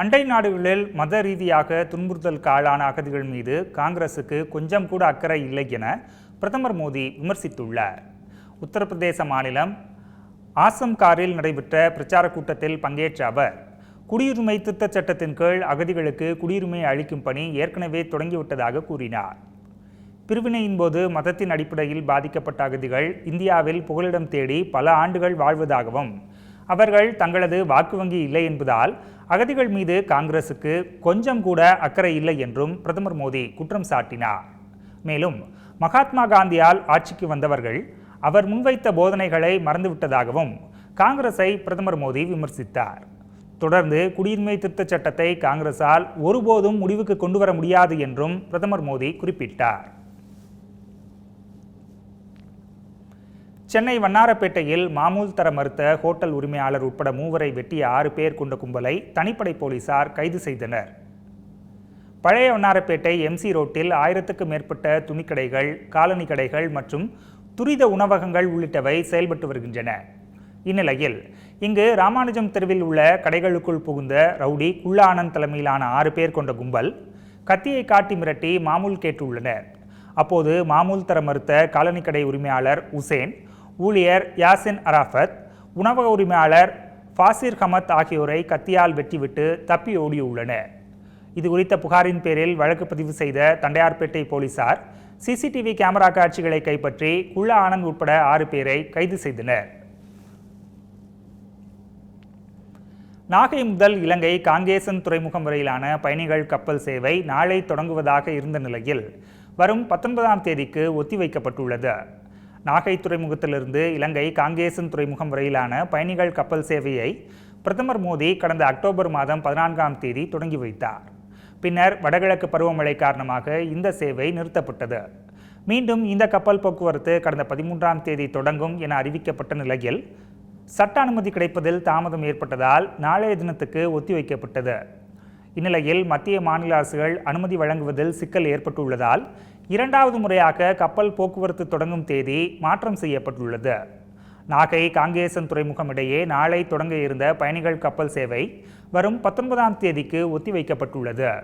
அண்டை நாடுகளில் மத ரீதியாக துன்புறுத்தலுக்கு ஆளான அகதிகள் மீது காங்கிரசுக்கு கொஞ்சம் கூட அக்கறை இல்லை என பிரதமர் மோடி விமர்சித்துள்ளார். உத்தரப்பிரதேச மாநிலம் ஆசம்காரில் நடைபெற்ற பிரச்சார கூட்டத்தில் பங்கேற்ற அவர் குடியுரிமை திருத்தச் சட்டத்தின் கீழ் அகதிகளுக்கு குடியுரிமை அளிக்கும் பணி ஏற்கனவே தொடங்கிவிட்டதாக கூறினார். பிரிவினையின் போது மதத்தின் அடிப்படையில் பாதிக்கப்பட்ட அகதிகள் இந்தியாவில் புகலிடம் தேடி பல ஆண்டுகள் வாழ்வதாகவும் அவர்கள் தங்களது வாக்கு வங்கி இல்லை என்பதால் அகதிகள் மீது காங்கிரசுக்கு கொஞ்சம் கூட அக்கறை இல்லை என்றும் பிரதமர் மோடி குற்றம் சாட்டினார். மேலும் மகாத்மா காந்தியால் ஆட்சிக்கு வந்தவர்கள் அவர் முன்வைத்த போதனைகளை மறந்துவிட்டதாகவும் காங்கிரஸை பிரதமர் மோடி விமர்சித்தார். தொடர்ந்து குடியுரிமை திருத்தச் சட்டத்தை காங்கிரசால் ஒருபோதும் முடிவுக்கு கொண்டு வர முடியாது என்றும் பிரதமர் மோடி குறிப்பிட்டார். சென்னை வண்ணாரப்பேட்டையில் மாமூல் தர மறுத்த ஹோட்டல் உரிமையாளர் உட்பட மூவரை வெட்டிய ஆறு பேர் கொண்ட கும்பலை தனிப்படை போலீசார் கைது செய்தனர். பழைய வண்ணாரப்பேட்டை எம்சி ரோட்டில் ஆயிரத்துக்கும் மேற்பட்ட துணிக்கடைகள் காலனி கடைகள் மற்றும் துரித உணவகங்கள் உள்ளிட்டவை செயல்பட்டு வருகின்றன. இந்நிலையில் இங்கு ராமானுஜம் தெருவில் உள்ள கடைகளுக்குள் புகுந்த ரவுடி குள்ள தலைமையிலான ஆறு பேர் கொண்ட கும்பல் கத்தியை காட்டி மிரட்டி மாமூல் கேட்டுள்ளனர். அப்போது மாமூல் தர மறுத்த காலனி கடை உரிமையாளர் உசேன் ஊழியர் யாசின் அராஃபத் உணவக உரிமையாளர் ஃபாசிர் ஹமத் ஆகியோரை கத்தியால் வெட்டிவிட்டு தப்பி ஓடியுள்ளனர். இது குறித்த புகாரின் பேரில் வழக்கு பதிவு செய்த தண்டையார்பேட்டை போலீசார் சிசிடிவி கேமரா காட்சிகளை கைப்பற்றி குள்ள ஆனந்த் உட்பட ஆறு பேரை கைது செய்தனர். நாகை முதல் இலங்கை காங்கேசன் துறைமுகம் வரையிலான பயணிகள் கப்பல் சேவை நாளை தொடங்குவதாக இருந்த நிலையில் வரும் பத்தொன்பதாம் தேதிக்கு ஒத்திவைக்கப்பட்டுள்ளது. நாகை துறைமுகத்திலிருந்து இலங்கை காங்கேசன் துறைமுகம் வரையிலான பயணிகள் கப்பல் சேவையை பிரதமர் மோடி கடந்த அக்டோபர் மாதம் பதினான்காம் தேதி தொடங்கி வைத்தார். பின்னர் வடகிழக்கு பருவமழை காரணமாக இந்த சேவை நிறுத்தப்பட்டது. மீண்டும் இந்த கப்பல் போக்குவரத்து கடந்த பதிமூன்றாம் தேதி தொடங்கும் என அறிவிக்கப்பட்ட நிலையில் சட்ட அனுமதி கிடைப்பதில் தாமதம் ஏற்பட்டதால் நாளைய தினத்துக்கு ஒத்திவைக்கப்பட்டது இந்நிலையில் மத்திய மாநில அரசுகள் அனுமதி வழங்குவதில் சிக்கல் ஏற்பட்டுள்ளதால் இரண்டாவது முறையாக கப்பல் போக்குவரத்து தொடங்கும் தேதி மாற்றம் செய்யப்பட்டுள்ளது. நாகை காங்கேசன் துறைமுகம் இடையே நாளை தொடங்க இருந்த பயணிகள் கப்பல் சேவை வரும் பத்தொன்பதாம் தேதிக்கு ஒத்திவைக்கப்பட்டுள்ளது.